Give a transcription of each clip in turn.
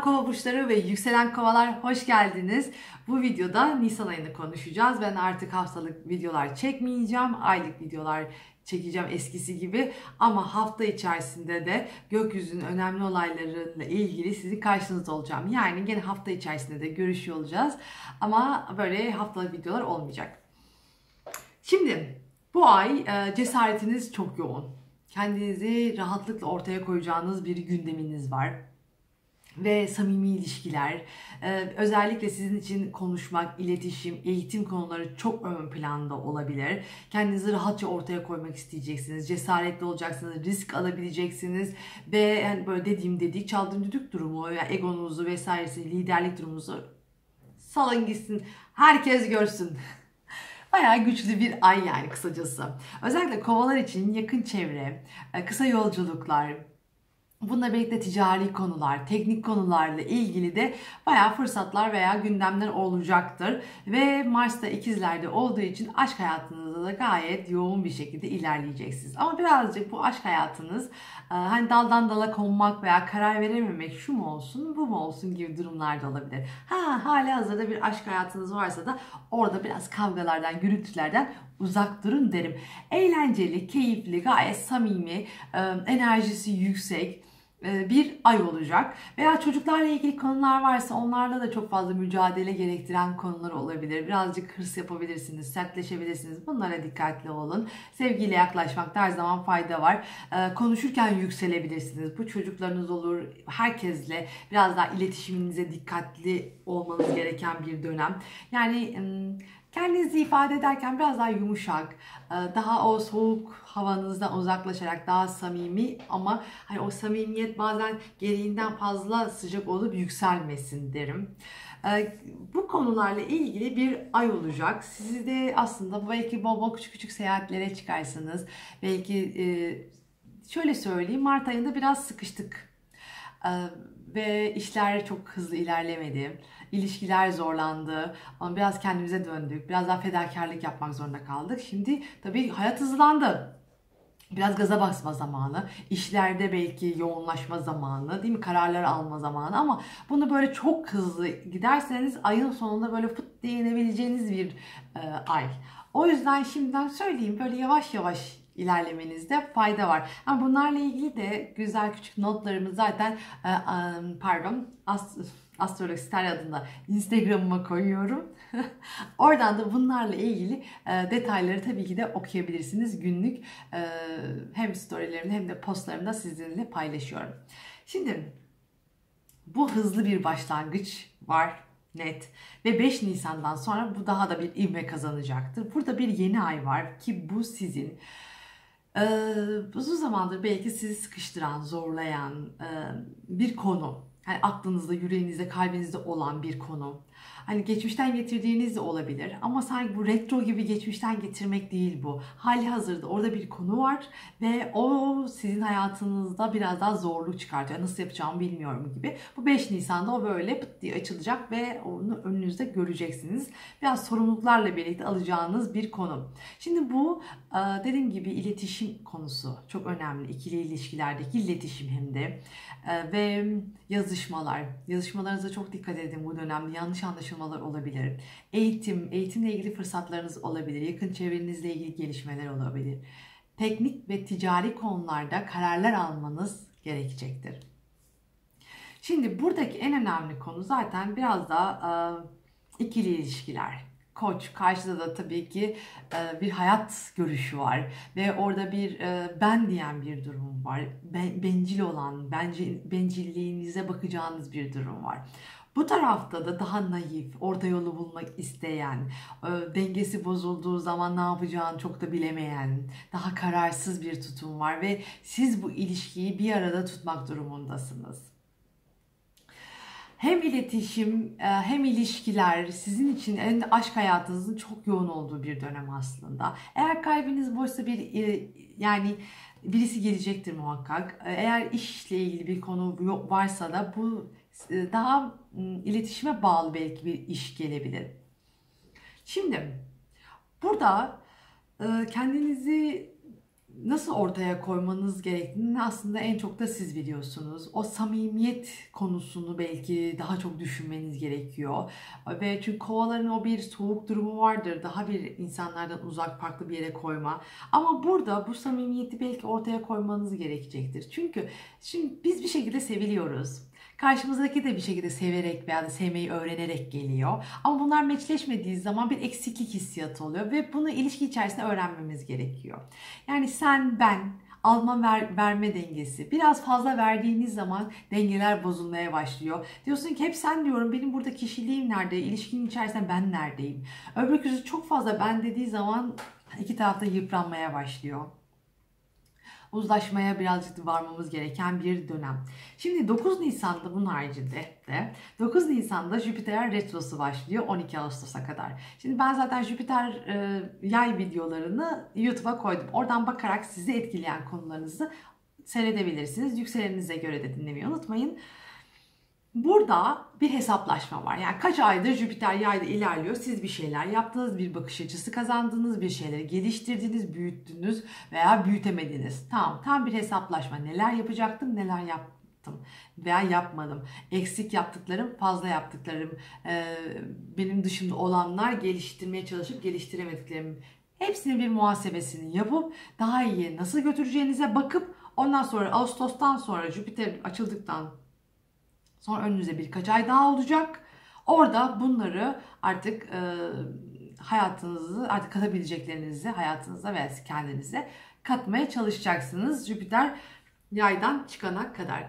Kova burçları ve yükselen kovalar hoş geldiniz. Bu videoda Nisan ayını konuşacağız. Ben artık haftalık videolar çekmeyeceğim. Aylık videolar çekeceğim eskisi gibi. Ama hafta içerisinde de gökyüzünün önemli olaylarıyla ilgili sizin karşınızda olacağım. Yani gene hafta içerisinde de görüşüyor olacağız. Ama böyle haftalık videolar olmayacak. Şimdi bu ay e, cesaretiniz çok yoğun. Kendinizi rahatlıkla ortaya koyacağınız bir gündeminiz var ve samimi ilişkiler, e, özellikle sizin için konuşmak, iletişim, eğitim konuları çok ön planda olabilir. Kendinizi rahatça ortaya koymak isteyeceksiniz, cesaretli olacaksınız, risk alabileceksiniz ve yani böyle dediğim dedik çaldığım düdük durumu, yani egonuzu vesairesi, liderlik durumunuzu salın gitsin, herkes görsün. Bayağı güçlü bir ay yani kısacası. Özellikle kovalar için yakın çevre, e, kısa yolculuklar, Bununla birlikte ticari konular, teknik konularla ilgili de bayağı fırsatlar veya gündemler olacaktır. Ve Mars'ta ikizlerde olduğu için aşk hayatınızda da gayet yoğun bir şekilde ilerleyeceksiniz. Ama birazcık bu aşk hayatınız e, hani daldan dala konmak veya karar verememek şu mu olsun bu mu olsun gibi durumlarda olabilir. Ha hali hazırda bir aşk hayatınız varsa da orada biraz kavgalardan, gürültülerden uzak durun derim. Eğlenceli, keyifli, gayet samimi, e, enerjisi yüksek bir ay olacak. Veya çocuklarla ilgili konular varsa onlarla da çok fazla mücadele gerektiren konular olabilir. Birazcık hırs yapabilirsiniz, sertleşebilirsiniz. Bunlara dikkatli olun. Sevgiyle yaklaşmakta her zaman fayda var. E, konuşurken yükselebilirsiniz. Bu çocuklarınız olur. Herkesle biraz daha iletişiminize dikkatli olmanız gereken bir dönem. Yani Kendinizi ifade ederken biraz daha yumuşak, e, daha o soğuk havanızdan uzaklaşarak daha samimi ama hani o samimiyet bazen gereğinden fazla sıcak olup yükselmesin derim. E, bu konularla ilgili bir ay olacak. Sizi de aslında belki bol bol küçük küçük seyahatlere çıkarsınız. Belki e, şöyle söyleyeyim Mart ayında biraz sıkıştık ve işler çok hızlı ilerlemedi. İlişkiler zorlandı. Ama biraz kendimize döndük. Biraz daha fedakarlık yapmak zorunda kaldık. Şimdi tabii hayat hızlandı. Biraz gaza basma zamanı, işlerde belki yoğunlaşma zamanı, değil mi? Kararlar alma zamanı ama bunu böyle çok hızlı giderseniz ayın sonunda böyle fıt diye inebileceğiniz bir e, ay. O yüzden şimdiden söyleyeyim böyle yavaş yavaş ilerlemenizde fayda var. Ama bunlarla ilgili de güzel küçük notlarımı zaten e, pardon Astrolog Star adında Instagram'ıma koyuyorum. Oradan da bunlarla ilgili e, detayları tabii ki de okuyabilirsiniz. Günlük e, hem storylerimde hem de postlarımda sizinle paylaşıyorum. Şimdi bu hızlı bir başlangıç var net. Ve 5 Nisan'dan sonra bu daha da bir ivme kazanacaktır. Burada bir yeni ay var ki bu sizin ee, uzun zamandır belki sizi sıkıştıran, zorlayan e, bir konu. Yani aklınızda, yüreğinizde, kalbinizde olan bir konu. Hani geçmişten getirdiğiniz de olabilir ama sanki bu retro gibi geçmişten getirmek değil bu. Hali hazırda orada bir konu var ve o sizin hayatınızda biraz daha zorluk çıkartıyor. Nasıl yapacağımı bilmiyorum gibi. Bu 5 Nisan'da o böyle pıt diye açılacak ve onu önünüzde göreceksiniz. Biraz sorumluluklarla birlikte alacağınız bir konu. Şimdi bu e, dediğim gibi iletişim konusu çok önemli. İkili ilişkilerdeki iletişim hem de e, ve yazışmalar. Yazışmalarınıza çok dikkat edin bu dönemde. Yanlış anlaşılma araştırmalar olabilir. Eğitim, eğitimle ilgili fırsatlarınız olabilir. Yakın çevrenizle ilgili gelişmeler olabilir. Teknik ve ticari konularda kararlar almanız gerekecektir. Şimdi buradaki en önemli konu zaten biraz da ikili ilişkiler. Koç karşıda da tabii ki bir hayat görüşü var ve orada bir ben diyen bir durum var. bencil olan, bencilliğinize bakacağınız bir durum var. Bu tarafta da daha naif, orta yolu bulmak isteyen, e, dengesi bozulduğu zaman ne yapacağını çok da bilemeyen, daha kararsız bir tutum var ve siz bu ilişkiyi bir arada tutmak durumundasınız hem iletişim e, hem ilişkiler sizin için en aşk hayatınızın çok yoğun olduğu bir dönem aslında. Eğer kalbiniz boşsa bir e, yani birisi gelecektir muhakkak. Eğer işle ilgili bir konu varsa da bu daha iletişime bağlı belki bir iş gelebilir. Şimdi burada e, kendinizi nasıl ortaya koymanız gerektiğini aslında en çok da siz biliyorsunuz. O samimiyet konusunu belki daha çok düşünmeniz gerekiyor. Ve çünkü kovaların o bir soğuk durumu vardır. Daha bir insanlardan uzak farklı bir yere koyma. Ama burada bu samimiyeti belki ortaya koymanız gerekecektir. Çünkü şimdi biz bir şekilde seviliyoruz Karşımızdaki de bir şekilde severek veya da sevmeyi öğrenerek geliyor. Ama bunlar meçleşmediği zaman bir eksiklik hissiyatı oluyor ve bunu ilişki içerisinde öğrenmemiz gerekiyor. Yani sen, ben, alma ver, verme dengesi. Biraz fazla verdiğiniz zaman dengeler bozulmaya başlıyor. Diyorsun ki hep sen diyorum benim burada kişiliğim nerede, ilişkinin içerisinde ben neredeyim. Öbür çok fazla ben dediği zaman iki tarafta yıpranmaya başlıyor uzlaşmaya birazcık varmamız gereken bir dönem. Şimdi 9 Nisan'da bunun haricinde de 9 Nisan'da Jüpiter retrosu başlıyor 12 Ağustos'a kadar. Şimdi ben zaten Jüpiter e, yay videolarını YouTube'a koydum. Oradan bakarak sizi etkileyen konularınızı seyredebilirsiniz. Yükseleninize göre de dinlemeyi unutmayın. Burada bir hesaplaşma var. Yani kaç aydır Jüpiter yayda ilerliyor. Siz bir şeyler yaptınız, bir bakış açısı kazandınız, bir şeyleri geliştirdiniz, büyüttünüz veya büyütemediniz. Tamam, tam bir hesaplaşma. Neler yapacaktım, neler yaptım veya yapmadım. Eksik yaptıklarım, fazla yaptıklarım, benim dışımda olanlar geliştirmeye çalışıp geliştiremediklerim. Hepsinin bir muhasebesini yapıp daha iyi nasıl götüreceğinize bakıp ondan sonra Ağustos'tan sonra Jüpiter açıldıktan Sonra önünüze birkaç ay daha olacak. Orada bunları artık e, hayatınızı artık katabileceklerinizi hayatınıza ve kendinize katmaya çalışacaksınız. Jüpiter yaydan çıkana kadar.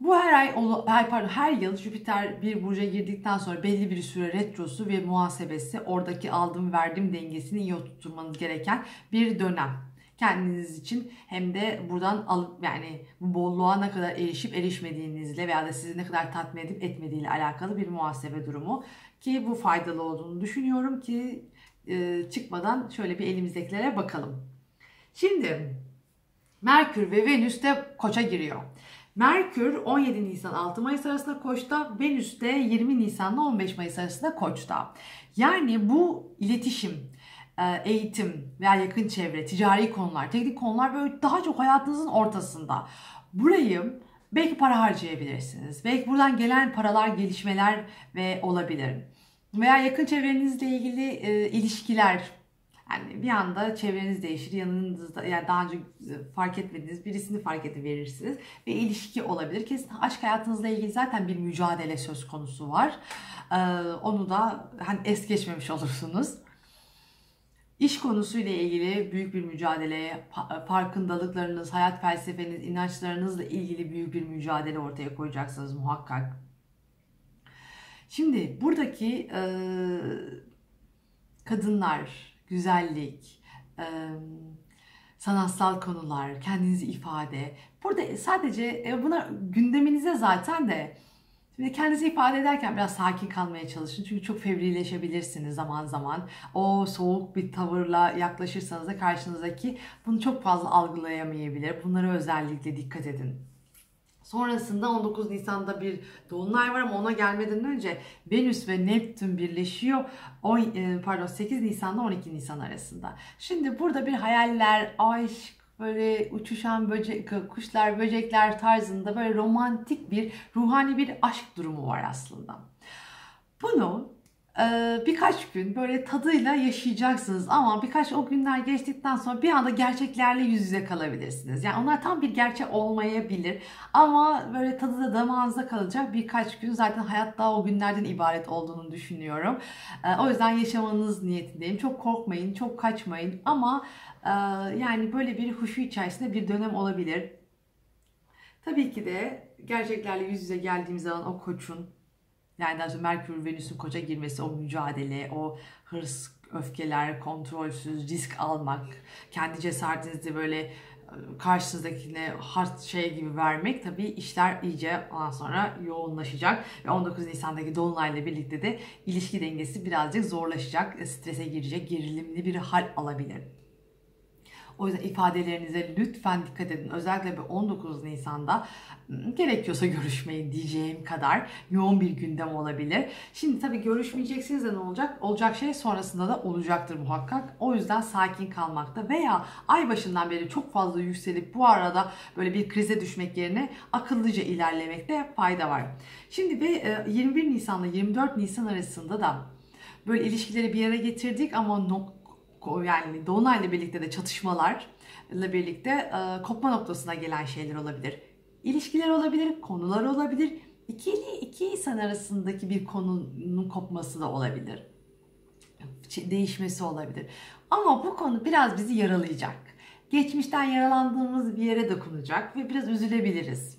Bu her ay, her, pardon, her yıl Jüpiter bir burca girdikten sonra belli bir süre retrosu ve muhasebesi oradaki aldım verdim dengesini iyi oturtmanız gereken bir dönem kendiniz için hem de buradan alıp yani bu bolluğa ne kadar erişip erişmediğinizle veya da sizi ne kadar tatmin edip etmediğiyle alakalı bir muhasebe durumu ki bu faydalı olduğunu düşünüyorum ki e, çıkmadan şöyle bir elimizdekilere bakalım. Şimdi Merkür ve Venüs de Koç'a giriyor. Merkür 17 Nisan 6 Mayıs arasında Koç'ta, Venüs de 20 Nisan'la 15 Mayıs arasında Koç'ta. Yani bu iletişim, eğitim veya yakın çevre, ticari konular, teknik konular böyle daha çok hayatınızın ortasında. Burayı belki para harcayabilirsiniz. Belki buradan gelen paralar, gelişmeler ve olabilir. Veya yakın çevrenizle ilgili e, ilişkiler, yani bir anda çevreniz değişir. Yanınızda yani daha önce fark etmediğiniz birisini fark ediverirsiniz. Ve ilişki olabilir. Kesin aşk hayatınızla ilgili zaten bir mücadele söz konusu var. Ee, onu da hani es geçmemiş olursunuz. İş konusuyla ilgili büyük bir mücadeleye, farkındalıklarınız, hayat felsefeniz, inançlarınızla ilgili büyük bir mücadele ortaya koyacaksınız muhakkak. Şimdi buradaki e, kadınlar, güzellik, e, sanatsal konular, kendinizi ifade. Burada sadece e, buna gündeminize zaten de Şimdi kendinizi ifade ederken biraz sakin kalmaya çalışın. Çünkü çok fevrileşebilirsiniz zaman zaman. O soğuk bir tavırla yaklaşırsanız da karşınızdaki bunu çok fazla algılayamayabilir. Bunlara özellikle dikkat edin. Sonrasında 19 Nisan'da bir dolunay var ama ona gelmeden önce Venüs ve Neptün birleşiyor. O, e, pardon 8 Nisan'da 12 Nisan arasında. Şimdi burada bir hayaller, aşk, böyle uçuşan böcek, kuşlar, böcekler tarzında böyle romantik bir, ruhani bir aşk durumu var aslında. Bunu birkaç gün böyle tadıyla yaşayacaksınız ama birkaç o günler geçtikten sonra bir anda gerçeklerle yüz yüze kalabilirsiniz. Yani onlar tam bir gerçek olmayabilir ama böyle tadı da damağınızda kalacak birkaç gün zaten hayat daha o günlerden ibaret olduğunu düşünüyorum. E, o yüzden yaşamanız niyetindeyim. Çok korkmayın, çok kaçmayın ama ee, yani böyle bir huşu içerisinde bir dönem olabilir. Tabii ki de gerçeklerle yüz yüze geldiğimiz zaman o koçun yani daha Merkür Venüs'ün koça girmesi, o mücadele, o hırs, öfkeler, kontrolsüz, risk almak, kendi cesaretinizi böyle e, karşınızdakine hard şey gibi vermek tabii işler iyice ondan sonra yoğunlaşacak ve 19 Nisan'daki Dolunay'la birlikte de ilişki dengesi birazcık zorlaşacak, strese girecek, gerilimli bir hal alabilir. O yüzden ifadelerinize lütfen dikkat edin. Özellikle bir 19 Nisan'da gerekiyorsa görüşmeyin diyeceğim kadar yoğun bir gündem olabilir. Şimdi tabii görüşmeyeceksiniz de ne olacak? Olacak şey sonrasında da olacaktır muhakkak. O yüzden sakin kalmakta veya ay başından beri çok fazla yükselip bu arada böyle bir krize düşmek yerine akıllıca ilerlemekte fayda var. Şimdi ve 21 Nisan'la 24 Nisan arasında da böyle ilişkileri bir yere getirdik ama nok yani Dolunay'la birlikte de çatışmalarla birlikte e, kopma noktasına gelen şeyler olabilir. İlişkiler olabilir, konular olabilir. İki, iki insan arasındaki bir konunun kopması da olabilir. Değişmesi olabilir. Ama bu konu biraz bizi yaralayacak. Geçmişten yaralandığımız bir yere dokunacak ve biraz üzülebiliriz.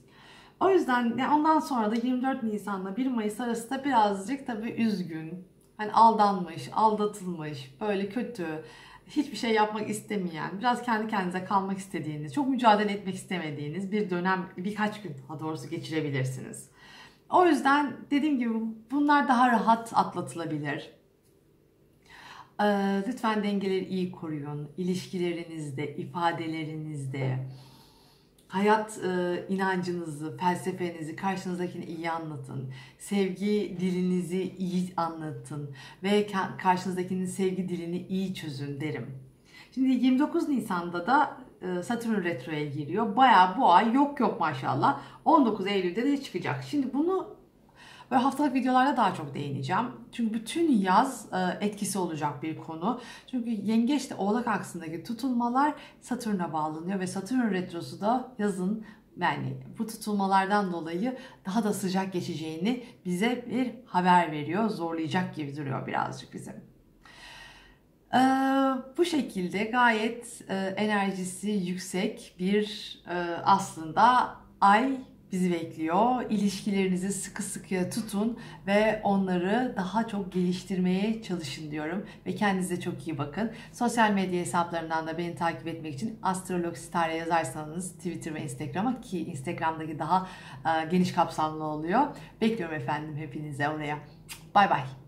O yüzden ondan sonra da 24 Nisan'la 1 Mayıs arasında birazcık tabii üzgün, hani aldanmış, aldatılmış, böyle kötü, hiçbir şey yapmak istemeyen, biraz kendi kendinize kalmak istediğiniz, çok mücadele etmek istemediğiniz bir dönem, birkaç gün daha doğrusu geçirebilirsiniz. O yüzden dediğim gibi bunlar daha rahat atlatılabilir. Ee, lütfen dengeleri iyi koruyun. İlişkilerinizde, ifadelerinizde, hayat e, inancınızı, felsefenizi karşınızdakine iyi anlatın. Sevgi dilinizi iyi anlatın ve karşınızdakinin sevgi dilini iyi çözün derim. Şimdi 29 Nisan'da da e, Satürn retroya giriyor. Bayağı bu ay yok yok maşallah. 19 Eylül'de de çıkacak. Şimdi bunu ve haftalık videolarda daha çok değineceğim. Çünkü bütün yaz e, etkisi olacak bir konu. Çünkü yengeç de oğlak aksındaki tutulmalar Satürn'e bağlanıyor ve Satürn retrosu da yazın yani bu tutulmalardan dolayı daha da sıcak geçeceğini bize bir haber veriyor. Zorlayacak gibi duruyor birazcık bizi. Ee, bu şekilde gayet e, enerjisi yüksek bir e, aslında ay bizi bekliyor. İlişkilerinizi sıkı sıkı tutun ve onları daha çok geliştirmeye çalışın diyorum. Ve kendinize çok iyi bakın. Sosyal medya hesaplarından da beni takip etmek için Astrolog Star'a yazarsanız Twitter ve Instagram'a ki Instagram'daki daha e, geniş kapsamlı oluyor. Bekliyorum efendim hepinize oraya. Bay bay.